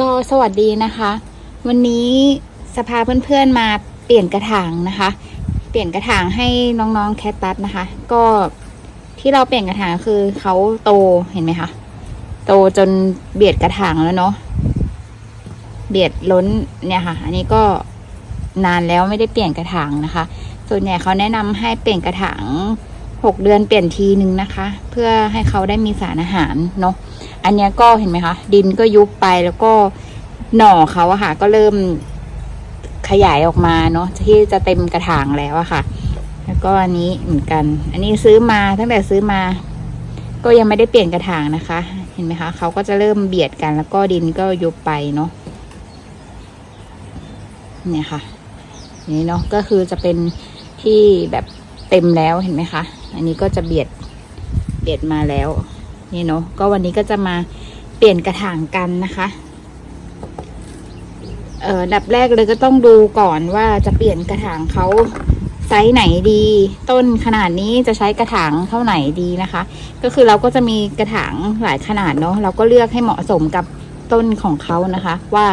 ก็สวัสดีนะคะ วันนี้สภาเพื่อนๆมาเปลี่ยนกระถางนะคะ เปลี่ยนกระถางให้น้องๆแคทตัสนะคะ ก็ที่เราเปลี่ยนกระถางคือเขาโตเห็นไหมคะโตจนเบียดกระถางแล้วเนาะเบียดล้นเนี่ยค่ะ อันนี้ก็นานแล้วไม่ได้เปลี่ยนกระถางนะคะ ส่วนใหญ่เขาแนะนำให้เปลี่ยนกระถางหกเดือนเปลี่ยนทีนึงนะคะ เพื่อให้เขาได้มีสารอาหารเนาะ อันเนี้ยก็เห็นไหมคะ ดินก็ยุบไปแล้วก็หน่อเขาอะค่ะ ก็เริ่มขยายออกมาเนาะที่จะเต็มกระถางแล้วอะค่ะ แล้วก็อันนี้เหมือนกัน อันนี้ซื้อมาตั้งแต่ซื้อมา ก็ยังไม่ได้เปลี่ยนกระถางนะคะ เห็นไหมคะเขาก็จะเริ่มเบียดกัน แล้วก็ดินก็ยุบไปเนาะเนี่ยค่ะนี่เนาะก็คือจะเป็นที่แบบเต็มแล้วเห็นไหมคะ อันนี้ก็จะเบียดเบียดมาแล้ว นี่เนาะก็วันนี้ก็จะมาเปลี่ยนกระถางกันนะคะเอ่อดับแรกเลยก็ต้องดูก่อนว่าจะเปลี่ยนกระถางเขาไซส์ไหนดี ต้นขนาดนี้จะใช้กระถางเท่าไหนดีนะคะ ก็คือเราก็จะมีกระถางหลายขนาดเนาะเราก็เลือกให้เหมาะสมกับต้นของเขานะคะ ว่า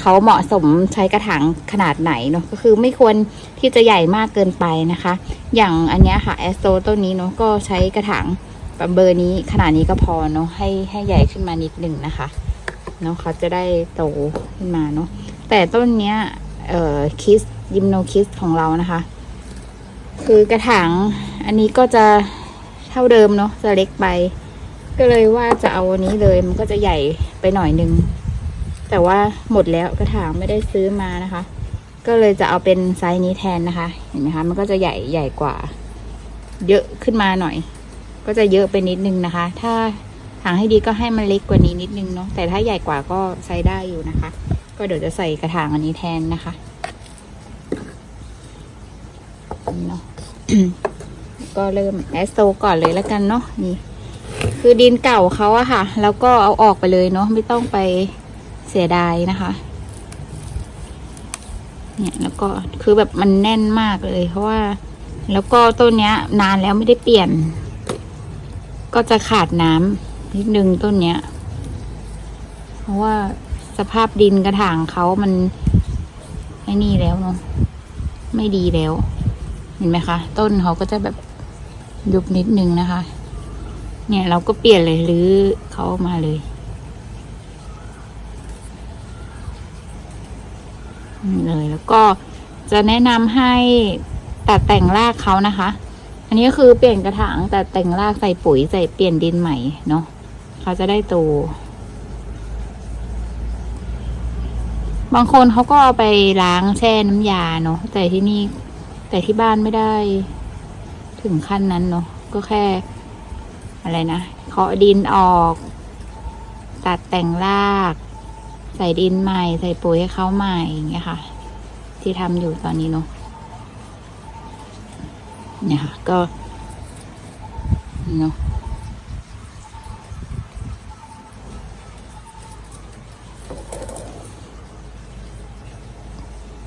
เขาเหมาะสมใช้กระถางขนาดไหนเนาะก็คือไม่ควรที่จะใหญ่มากเกินไปนะคะ อย่างอันเนี้ยค่ะแอสโตต้นนี้เนาะก็ใช้กระถาง เบอร์นี้ขนาดนี้ก็พอเนาะให้ให้ใหญ่ขึ้นมานิดหนึ่งนะคะเนาะเขาจะได้โตขึ้นมาเนาะแต่ต้นเนี้ยเอ่อคิสยิมโนคิสของเรานะคะ คือกระถางอันนี้ก็จะเท่าเดิมเนาะจะเล็กไป ก็เลยว่าจะเอาอันนี้เลยมันก็จะใหญ่ไปหน่อยนึง แต่ว่าหมดแล้วกระถางไม่ได้ซื้อมานะคะ ก็เลยจะเอาเป็นไซส์นี้แทนนะคะ เห็นไหมคะ มันก็จะใหญ่ใหญ่กว่า เยอะขึ้นมาหน่อย ก็จะเยอะไปนิดนึงนะคะ ถ้าถางให้ดีก็ให้มันเล็กกว่านี้นิดนึงเนาะแต่ถ้าใหญ่กว่าก็ใช้ได้อยู่นะคะ ก็เดี๋ยวจะใส่กระถางอันนี้แทนนะคะนี่เนาะก็เริ่มแอสโตก่อนเลยแล้วกันเนาะนี่ คือดินเก่าเขาอะค่ะ แล้วก็เอาออกไปเลยเนาะไม่ต้องไปเสียดายนะคะ เนี่ยแล้วก็คือแบบมันแน่นมากเลย เพราะว่า แล้วก็ต้นเนี้ย นานแล้วไม่ได้เปลี่ยน ก็จะขาดน้ำนิดนึงต้นเนี้ย เพราะว่าสภาพดินกระถางเขามันไอ้นี่แล้วเนาะไม่ดีแล้ว เห็นไหมคะ ต้นเขาก็จะแบบยุบนิดนึงนะคะ เนี่ยเราก็เปลี่ยนเลยหรือเขามาเลยเลยแล้วก็จะแนะนำให้ตัดแต่งรากเขานะคะ อันนี้คือเปลี่ยนกระถางแต่แต่งรากใส่ปุ๋ยใส่เปลี่ยนดินใหม่เนาะเขาจะได้โต บางคนเขาก็เอาไปล้างแช่น้ำยาเนาะแต่ที่นี่ แต่ที่บ้านไม่ได้ ถึงขั้นนั้นเนาะก็แค่ อะไรนะเคาะดินออก ตัดแต่งราก ใส่ดินใหม่ ใส่ปุ๋ยให้เขาใหม่อย่างเงี้ยค่ะ ที่ทำอยู่ตอนนี้เนาะ เนี่ยค่ะก็เนาะ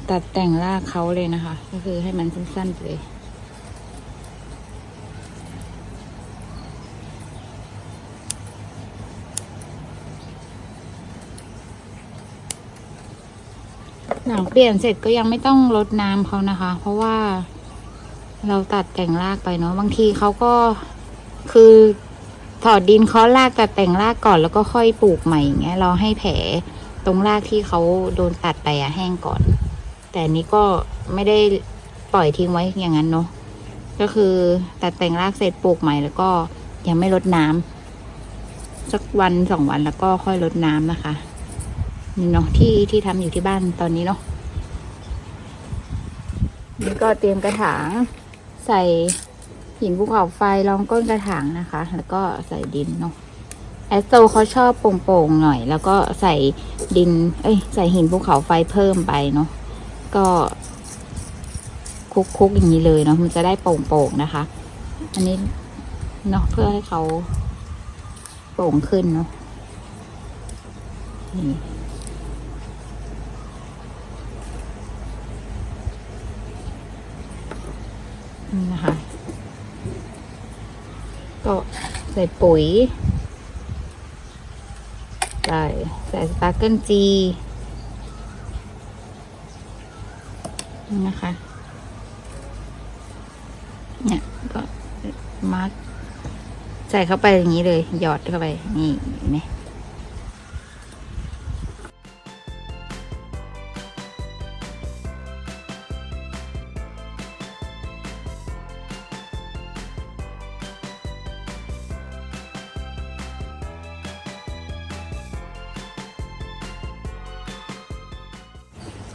ตัดแต่งรากเขาเลยนะคะ ก็คือให้มันสั้นๆไปเลยหลังเปลี่ยนเสร็จก็ยังไม่ต้องรดน้ำเขานะคะ เพราะว่า เราตัดแต่งรากไปเนาะบางทีเขาก็คือถอดดินเคาะรากตัดแต่งรากก่อนแล้วก็ค่อยปลูกใหม่อย่างเงี้ยเราให้แผลตรงรากที่เขาโดนตัดไปอะแห้งก่อน แต่นี้ก็ไม่ได้ปล่อยทิ้งไว้อย่างนั้นเนาะก็คือตัดแต่งรากเสร็จปลูกใหม่แล้วก็ยังไม่รดน้ำสักวันสองวันแล้วก็ค่อยรดน้ำนะคะนี่เนาะที่ที่ทำอยู่ที่บ้านตอนนี้เนาะนี่ก็เตรียมกระถาง ใส่หินภูเขาไฟรองก้นกระถางนะคะ แล้วก็ใส่ดินเนาะแอสโตเขาชอบโป่งๆหน่อย แล้วก็ใส่ดิน เอ้ย ใส่หินภูเขาไฟเพิ่มไปเนาะก็คุกๆอย่างนี้เลยเนาะมันจะได้โป่งๆนะคะ อันนี้เนาะเพื่อให้เขาโป่งขึ้นเนาะนี่ นี่นะคะ ก็ใส่ปุ๋ย ใส่ใส่สปาร์เกิลจีนะคะ เนี่ยก็มาร์กใส่เข้าไปอย่างนี้เลย หยอดเข้าไป นี่เห็น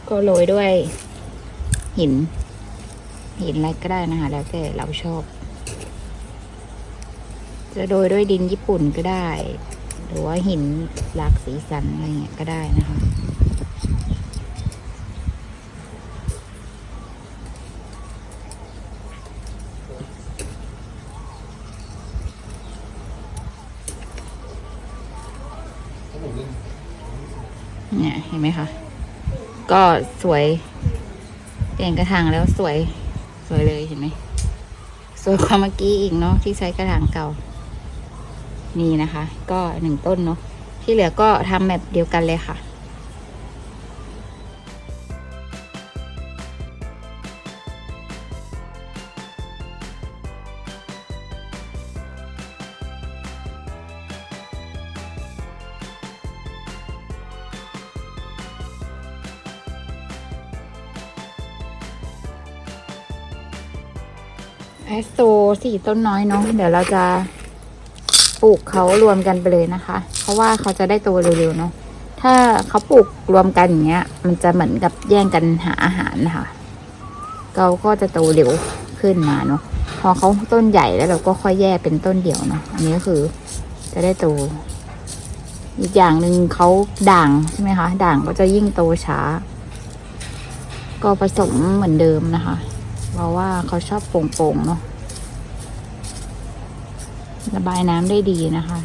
ก็โรยด้วยหิน หินอะไรก็ได้นะคะ แล้วแต่เราชอบ จะโรยด้วยดินญี่ปุ่นก็ได้ หรือว่าหินหลากสีสันอะไรเงี้ยก็ได้นะคะเนี่ยเห็นไหมคะ ก็สวยเปลี่ยนกระถางแล้วสวย สวยเลยเห็นไหมสวยกว่าเมื่อกี้อีกเนาะที่ใช้กระถางเก่า นี่นะคะ ก็หนึ่งต้นเนาะที่เหลือก็ทำแบบเดียวกันเลยค่ะ แอสโตสี่ต้นน้อยเนาะเดี๋ยวเราจะปลูกเขารวมกันไปเลยนะคะ เพราะว่าเขาจะได้โตเร็วๆเนาะถ้าเขาปลูกรวมกันอย่างเงี้ย มันจะเหมือนกับแย่งกันหาอาหารนะคะเขาก็จะโตเร็วขึ้นมาเนาะพอเขาต้นใหญ่แล้วเราก็ค่อยแยกเป็นต้นเดี่ยวเนาะอันนี้ก็คือจะได้โตอีกอย่างหนึ่งเขาด่างใช่ไหมคะ ด่างก็จะยิ่งโตช้า ก็ผสมเหมือนเดิมนะคะ เพราะว่าเขาชอบโป่งๆเนาะระบายน้ำได้ดีนะคะ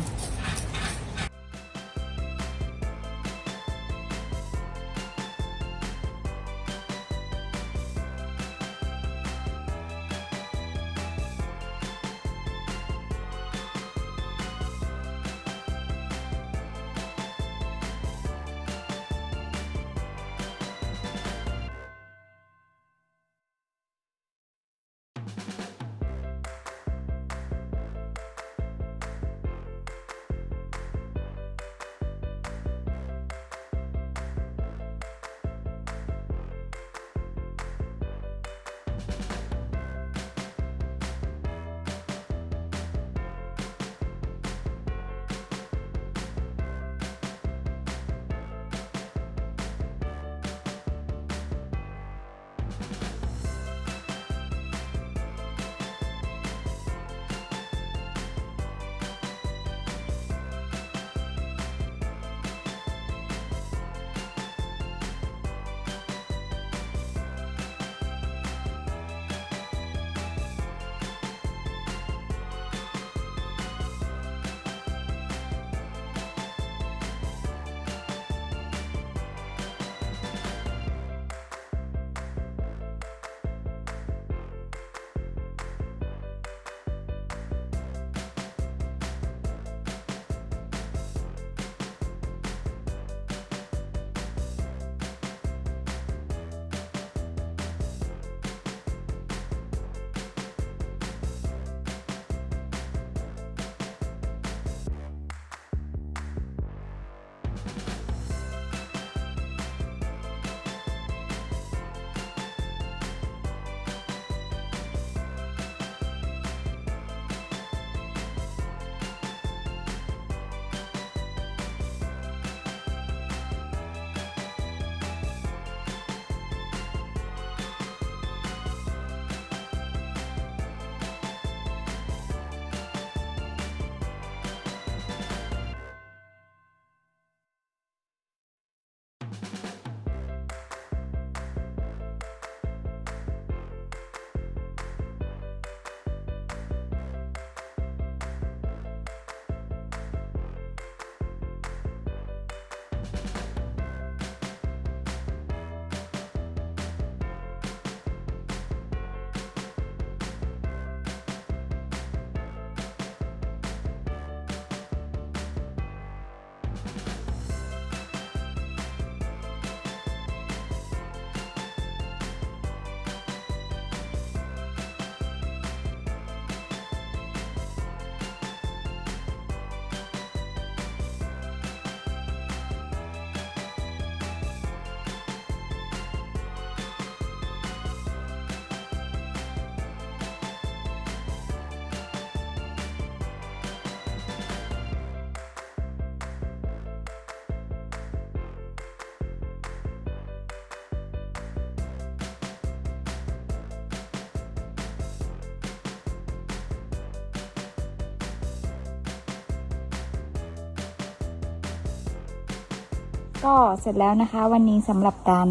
ก็เสร็จแล้วนะคะ วันนี้สำหรับการ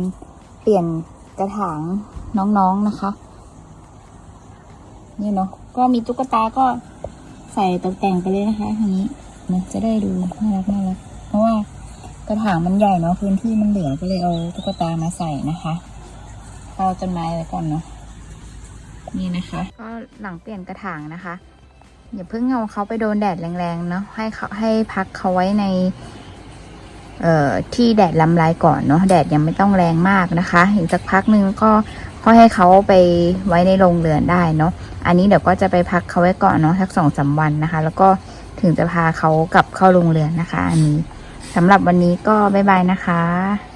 เปลี่ยนกระถางน้องๆนะคะ นี่เนาะก็มีตุ๊กตาก็ใส่ตกแต่งไปเลยนะคะทางนี้นะจะได้ดูน่ารักน่ารักเพราะว่ากระถางมันใหญ่เนาะพื้นที่มันเหลือก็เลยเอาตุ๊กตามาใส่นะคะเอาต้นไม้ไว้ก่อนเนาะนี่นะคะ ก็หลังเปลี่ยนกระถางนะคะอย่าเพิ่งเอาเขาไปโดนแดดแรงๆเนาะให้เขาให้พักเขาไว้ใน ที่แดดลำลายก่อนเนาะแดดยังไม่ต้องแรงมากนะคะอีกสักพักนึงก็ค่อยให้เขาไปไว้ในโรงเรือนได้เนาะอันนี้เดี๋ยวก็จะไปพักเขาไว้ก่อนเนาะสักสองสามวันนะคะ แล้วก็ถึงจะพาเขากลับเข้าโรงเรือนนะคะ อันนี้สำหรับวันนี้ก็บ๊ายบายนะคะ